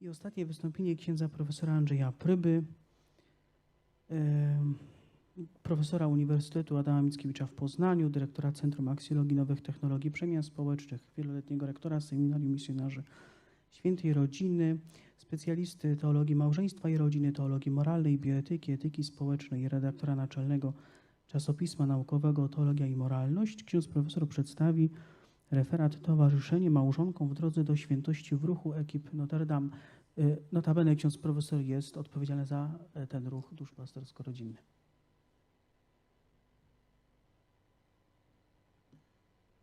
I ostatnie wystąpienie księdza profesora Andrzeja Pryby, profesora Uniwersytetu Adama Mickiewicza w Poznaniu, dyrektora Centrum Aksjologii Nowych Technologii Przemian Społecznych, wieloletniego rektora Seminarium Misjonarzy Świętej Rodziny, specjalisty teologii małżeństwa i rodziny, teologii moralnej, bioetyki, etyki społecznej i redaktora naczelnego czasopisma naukowego Teologia i Moralność. Ksiądz profesor przedstawi referat Towarzyszenie Małżonkom w drodze do świętości w ruchu ekip Notre Dame. Y, Notabene ksiądz profesor jest odpowiedzialny za e, ten ruch duszpastersko-rodzinny.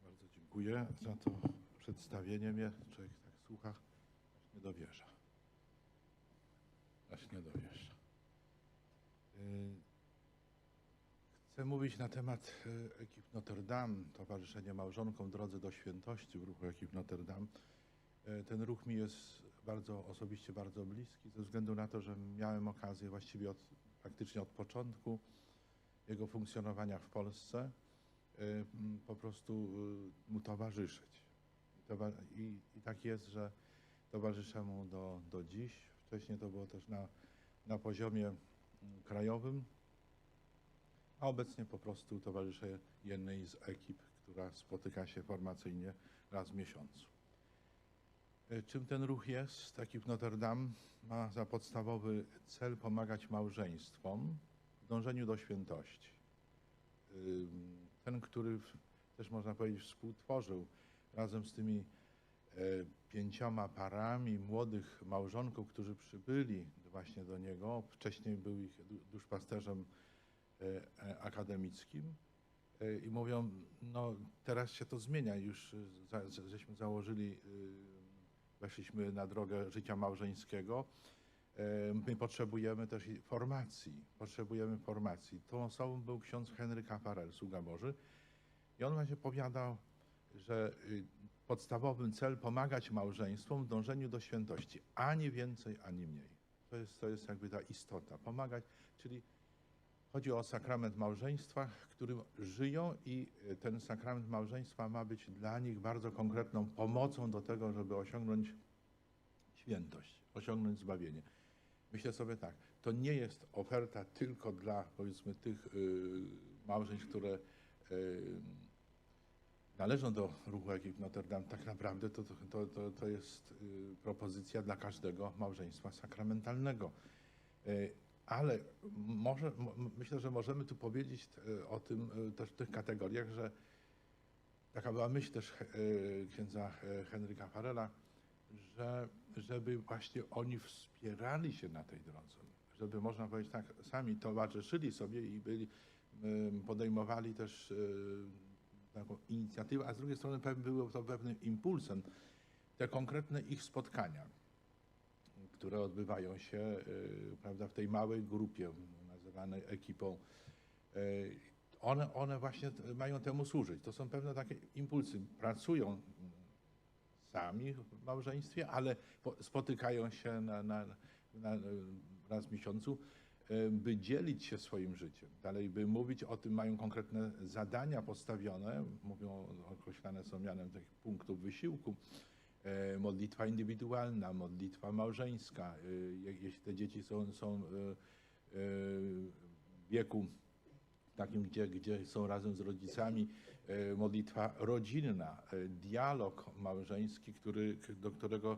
Bardzo dziękuję za to przedstawienie mnie. Człowiek tak słucha, aż nie dowierza. Aż nie dowierza. Chcę mówić na temat y, ekip Notre Dame, Towarzyszenie Małżonkom Drodze do Świętości w ruchu ekip Notre Dame. Y, Ten ruch mi jest bardzo, osobiście bardzo bliski, ze względu na to, że miałem okazję właściwie od, praktycznie od początku jego funkcjonowania w Polsce m, po prostu mu towarzyszyć. I, i, tak jest, że towarzyszę mu do, do dziś. Wcześniej to było też na, na poziomie krajowym, a obecnie po prostu towarzyszę jednej z ekip, która spotyka się formacyjnie raz w miesiącu. Y, Czym ten ruch jest? Ekip Notre Dame ma za podstawowy cel pomagać małżeństwom w dążeniu do świętości ten, który też można powiedzieć współtworzył razem z tymi e, pięcioma parami młodych małżonków, którzy przybyli właśnie do niego. Wcześniej był ich du- duszpasterzem e, e, akademickim. E, I mówią, no teraz się to zmienia, już e, żeśmy założyli, weszliśmy na drogę życia małżeńskiego. E, My potrzebujemy też formacji. Potrzebujemy formacji. Tą osobą był ksiądz Henryk Aparel, sługa Boży. I on właśnie powiadał, że podstawowym cel pomagać małżeństwom w dążeniu do świętości. Ani więcej, ani mniej. To jest, to jest jakby ta istota. Pomagać, czyli chodzi o sakrament małżeństwa, którym żyją i y, ten sakrament małżeństwa ma być dla nich bardzo konkretną pomocą do tego, żeby osiągnąć świętość, osiągnąć zbawienie. Myślę sobie tak, to nie jest oferta tylko dla powiedzmy tych y, małżeństw, które y, należą do ruchu ekip Notre Dame. Tak naprawdę to, to, to, to jest y, propozycja dla każdego małżeństwa sakramentalnego. Ale może, myślę, że możemy tu powiedzieć y, o tym y, też w tych kategoriach, że taka była myśl też y, księdza Henryka Farela, że żeby właśnie oni wspierali się na tej drodze, żeby można powiedzieć tak, sami towarzyszyli sobie i byli, podejmowali też taką inicjatywę, a z drugiej strony było to pewnym impulsem. Te konkretne ich spotkania, które odbywają się y, prawda, w tej małej grupie nazywanej ekipą, y, one, one właśnie mają temu służyć. To są pewne takie impulsy. Pracują mm, sami w małżeństwie, ale po- spotykają się na, na, na, raz w miesiącu, e, by dzielić się swoim życiem. Dalej, by mówić o tym, mają konkretne zadania postawione, mówią, określane są mianem tych punktów wysiłku. E, Modlitwa indywidualna, modlitwa małżeńska. e, je- Jeśli te dzieci są, są e, w wieku takim, gdzie, gdzie są razem z rodzicami, modlitwa rodzinna, dialog małżeński, który, do którego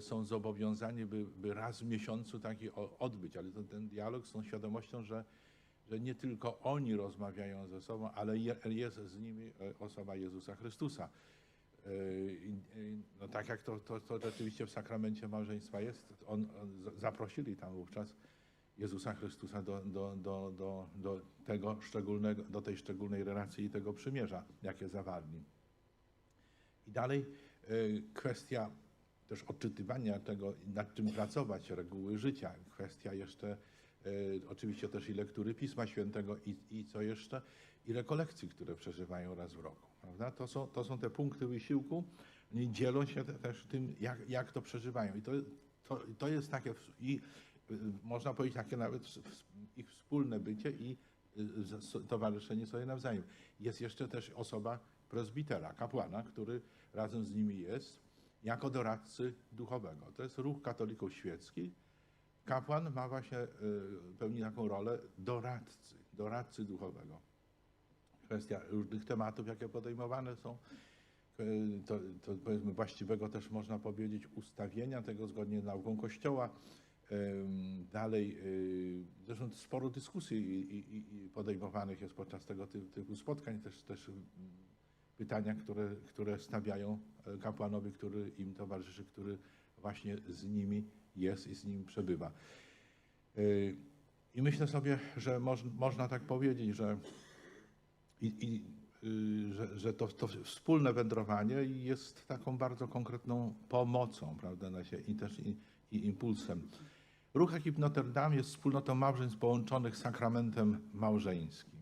są zobowiązani, by, by raz w miesiącu taki odbyć, ale to, ten dialog z tą świadomością, że, że nie tylko oni rozmawiają ze sobą, ale je, jest z nimi osoba Jezusa Chrystusa. I- i, No tak jak to, to, to rzeczywiście w sakramencie małżeństwa jest, on, on, zaprosili tam wówczas Jezusa Chrystusa do, do, do, do, do tego szczególnego, do tej szczególnej relacji i tego przymierza, jakie zawarli. I dalej e, kwestia też odczytywania tego, nad czym pracować, reguły życia, kwestia jeszcze oczywiście też i lektury Pisma Świętego i, i co jeszcze, i rekolekcji, które przeżywają raz w roku. Prawda? To, są, to są te punkty wysiłku. Oni dzielą się te, też tym, jak, jak to przeżywają. I to, to, to jest takie, i y, można powiedzieć, takie nawet ich wspólne bycie i y, towarzyszenie sobie nawzajem. Jest jeszcze też osoba prezbitera, kapłana, który razem z nimi jest. jako doradcy duchowego. To jest ruch katolików świeckich. Kapłan ma właśnie, y, pełni taką rolę doradcy, doradcy duchowego. Kwestia różnych tematów, jakie podejmowane są, y, to, to powiedzmy właściwego też można powiedzieć ustawienia tego zgodnie z nauką Kościoła. Dalej, y, zresztą sporo dyskusji podejmowanych jest podczas tego ty- typu spotkań, też, też pytania, które, które stawiają e, kapłanowi, który im towarzyszy, który właśnie z nimi jest i z nim przebywa. I myślę sobie, że moż, można tak powiedzieć, że, i, i, y, że, że to, to wspólne wędrowanie jest taką bardzo konkretną pomocą, prawda, na się, i też i, i impulsem. Ruch ekip Notre Dame jest wspólnotą małżeństw połączonych sakramentem małżeńskim.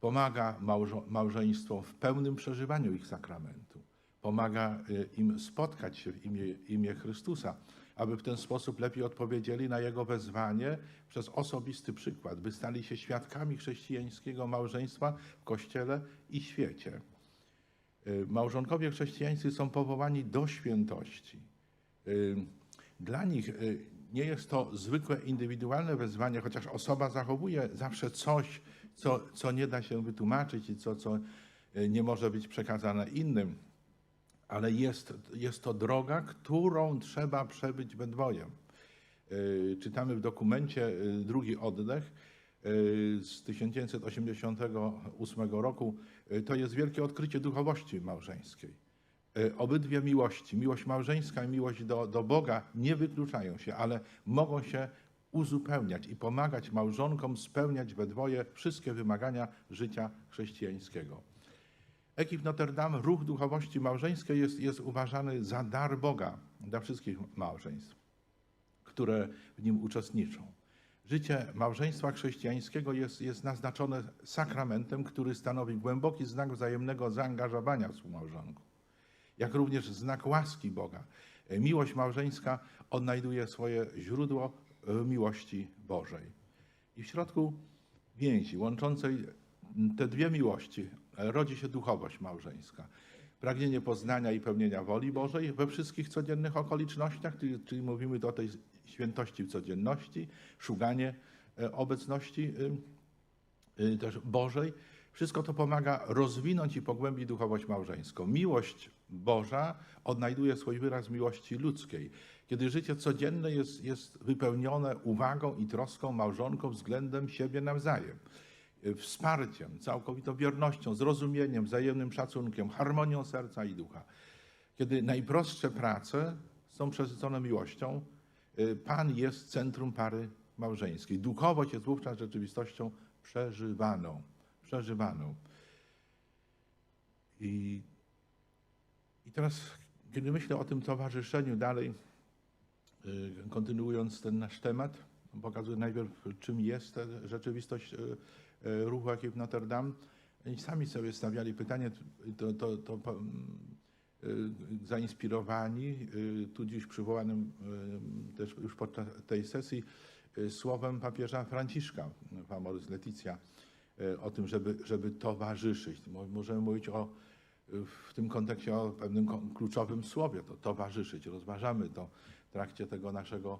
Pomaga małżo, małżeństwom w pełnym przeżywaniu ich sakramentu. Pomaga y, im spotkać się w imię, imię Chrystusa, aby w ten sposób lepiej odpowiedzieli na Jego wezwanie przez osobisty przykład, by stali się świadkami chrześcijańskiego małżeństwa w Kościele i świecie. Y, Małżonkowie chrześcijańscy są powołani do świętości. Y, Dla nich y, nie jest to zwykłe indywidualne wezwanie, chociaż osoba zachowuje zawsze coś, co, co nie da się wytłumaczyć i co, co nie może być przekazane innym, ale jest, jest to droga, którą trzeba przebyć we dwoje. Y, Czytamy w dokumencie y, Drugi Oddech y, z 1988 roku. To jest wielkie odkrycie duchowości małżeńskiej. Obydwie miłości, miłość małżeńska i miłość do, do Boga nie wykluczają się, ale mogą się uzupełniać i pomagać małżonkom spełniać we dwoje wszystkie wymagania życia chrześcijańskiego. Ekip Notre Dame, ruch duchowości małżeńskiej jest, jest uważany za dar Boga dla wszystkich małżeństw, które w nim uczestniczą. Życie małżeństwa chrześcijańskiego jest, jest naznaczone sakramentem, który stanowi głęboki znak wzajemnego zaangażowania współmałżonków, jak również znak łaski Boga. Miłość małżeńska odnajduje swoje źródło w miłości Bożej. I w środku więzi łączącej te dwie miłości rodzi się duchowość małżeńska. Pragnienie poznania i pełnienia woli Bożej we wszystkich codziennych okolicznościach, czyli, mówimy tu o tej świętości w codzienności, szukanie e, obecności y, y, też Bożej. Wszystko to pomaga rozwinąć i pogłębić duchowość małżeńską. Miłość Boża odnajduje swój wyraz miłości ludzkiej, kiedy życie codzienne jest, jest wypełnione uwagą i troską małżonką względem siebie nawzajem wsparciem, całkowitą wiernością, zrozumieniem, wzajemnym szacunkiem, harmonią serca i ducha. Kiedy najprostsze prace są przesycone miłością, y, Pan jest centrum pary małżeńskiej. Duchowość jest wówczas rzeczywistością przeżywaną. Przeżywaną. I, I teraz, kiedy myślę o tym towarzyszeniu dalej, y, kontynuując ten nasz temat, pokazuję najpierw, czym jest ta rzeczywistość y, y, ruchu ekip Notre Dame. Oni sami sobie stawiali pytanie, to, to, to mm, y, zainspirowani, y, tu dziś przywołanym też już podczas tej sesji, słowem papieża Franciszka, w Amoris Leticia, o tym, żeby, żeby towarzyszyć. Mo- Możemy mówić o, w tym kontekście o pewnym kluczowym słowie, to towarzyszyć. Rozważamy to w trakcie tego naszego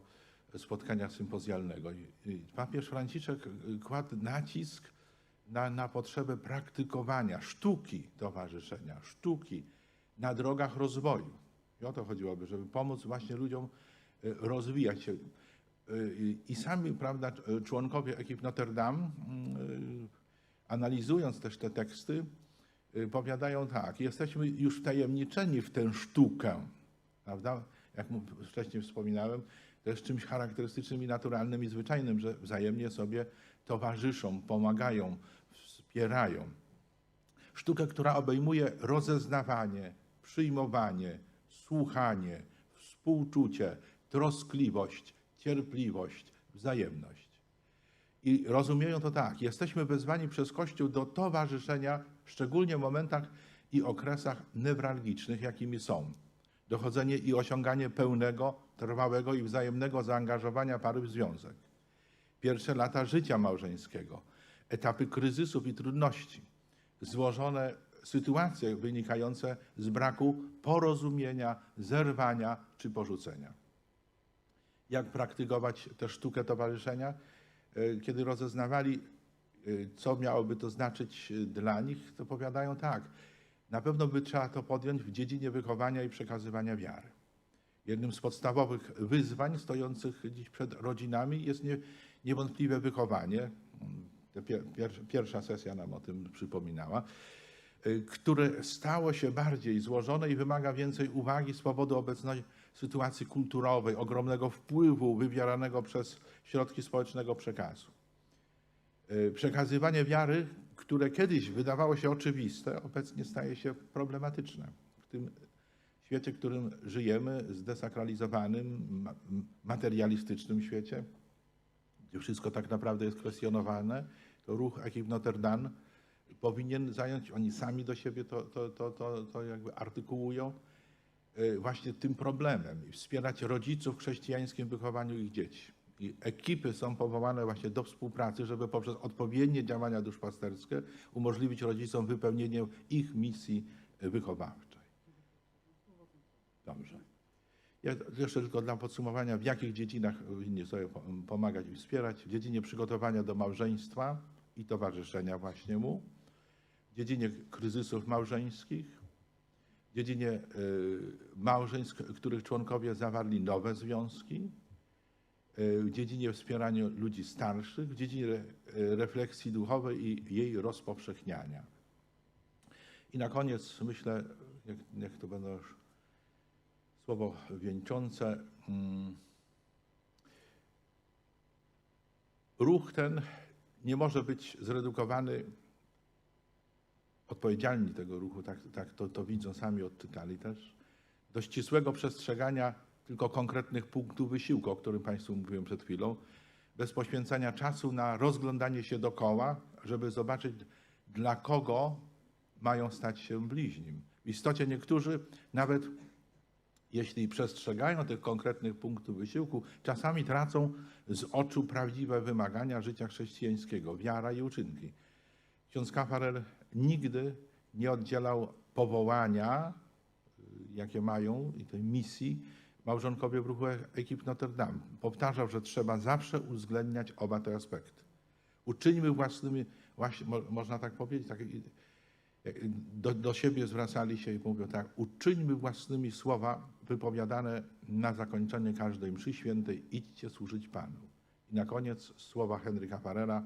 spotkania sympozjalnego. Papież Franciszek y, kładł nacisk na, na potrzebę praktykowania, sztuki towarzyszenia, sztuki na drogach rozwoju. I o to chodziłoby, żeby pomóc właśnie ludziom y, rozwijać się. Y, I sami, prawda, członkowie ekip Notre Dame, analizując też te teksty, powiadają tak, jesteśmy już wtajemniczeni w tę sztukę, prawda? Jak wcześniej wspominałem, jest czymś charakterystycznym i naturalnym i zwyczajnym, że wzajemnie sobie towarzyszą, pomagają, wspierają. Sztukę, która obejmuje rozeznawanie, przyjmowanie, słuchanie, współczucie, troskliwość, cierpliwość, wzajemność. I rozumieją to tak. Jesteśmy wezwani przez Kościół do towarzyszenia, szczególnie w momentach i okresach newralgicznych, jakimi są dochodzenie i osiąganie pełnego, trwałego i wzajemnego zaangażowania pary w związek. Pierwsze lata życia małżeńskiego, etapy kryzysów i trudności, złożone sytuacje wynikające z braku porozumienia, zerwania czy porzucenia. Jak praktykować tę sztukę towarzyszenia? E, Kiedy rozeznawali, e, co miałoby to znaczyć e, dla nich, to powiadają tak. Na pewno by trzeba to podjąć w dziedzinie wychowania i przekazywania wiary. Jednym z podstawowych wyzwań stojących dziś przed rodzinami jest nie, niewątpliwe wychowanie. Pierwsza sesja nam o tym przypominała, y, które stało się bardziej złożone i wymaga więcej uwagi z powodu obecnej sytuacji kulturowej, ogromnego wpływu wywieranego przez środki społecznego przekazu. Y, Przekazywanie wiary, które kiedyś wydawało się oczywiste, obecnie staje się problematyczne. W tym świecie, w którym żyjemy, zdesakralizowanym, materialistycznym świecie, gdzie wszystko tak naprawdę jest kwestionowane, to ruch ekip Notre Dame powinien zająć, oni sami do siebie to, to, to, to, to jakby artykułują, y, właśnie tym problemem i wspierać rodziców w chrześcijańskim wychowaniu ich dzieci. I ekipy są powołane właśnie do współpracy, żeby poprzez odpowiednie działania duszpasterskie umożliwić rodzicom wypełnienie ich misji wychowawczej. Dobrze. Ja jeszcze tylko dla podsumowania, w jakich dziedzinach powinni sobie po- pomagać i wspierać. W dziedzinie przygotowania do małżeństwa i towarzyszenia właśnie mu, w dziedzinie kryzysów małżeńskich, w dziedzinie y, małżeństw, których członkowie zawarli nowe związki, w dziedzinie wspierania ludzi starszych, w dziedzinie y, refleksji duchowej i jej rozpowszechniania. I na koniec myślę, jak, jak to będą już słowo wieńczące. mm, Ruch ten nie może być zredukowany, odpowiedzialni tego ruchu, tak, tak to, to widzą, sami odczytali też, do ścisłego przestrzegania tylko konkretnych punktów wysiłku, o którym Państwu mówiłem przed chwilą, bez poświęcania czasu na rozglądanie się dokoła, żeby zobaczyć, dla kogo mają stać się bliźnim. W istocie niektórzy nawet jeśli przestrzegają tych konkretnych punktów wysiłku, czasami tracą z oczu prawdziwe wymagania życia chrześcijańskiego, wiara i uczynki. Ksiądz Kafarel nigdy nie oddzielał powołania, y, jakie mają i tej misji małżonkowie w ruchu ekip Notre Dame. Powtarzał, że trzeba zawsze uwzględniać oba te aspekty. Uczyńmy własnymi, właśnie, mo, można tak powiedzieć, tak, do, do siebie zwracali się i mówią tak, uczyńmy własnymi słowa wypowiadane na zakończenie każdej mszy świętej, idźcie służyć Panu. I na koniec słowa Henryka Farera,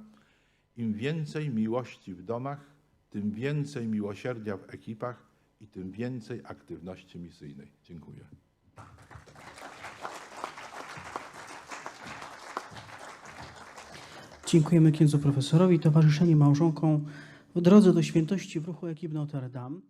im więcej miłości w domach, tym więcej miłosierdzia w ekipach i tym więcej aktywności misyjnej. Dziękuję. Dziękujemy księdzu profesorowi. Towarzyszenie małżonkom w drodze do świętości w ruchu ekip Notre Dame.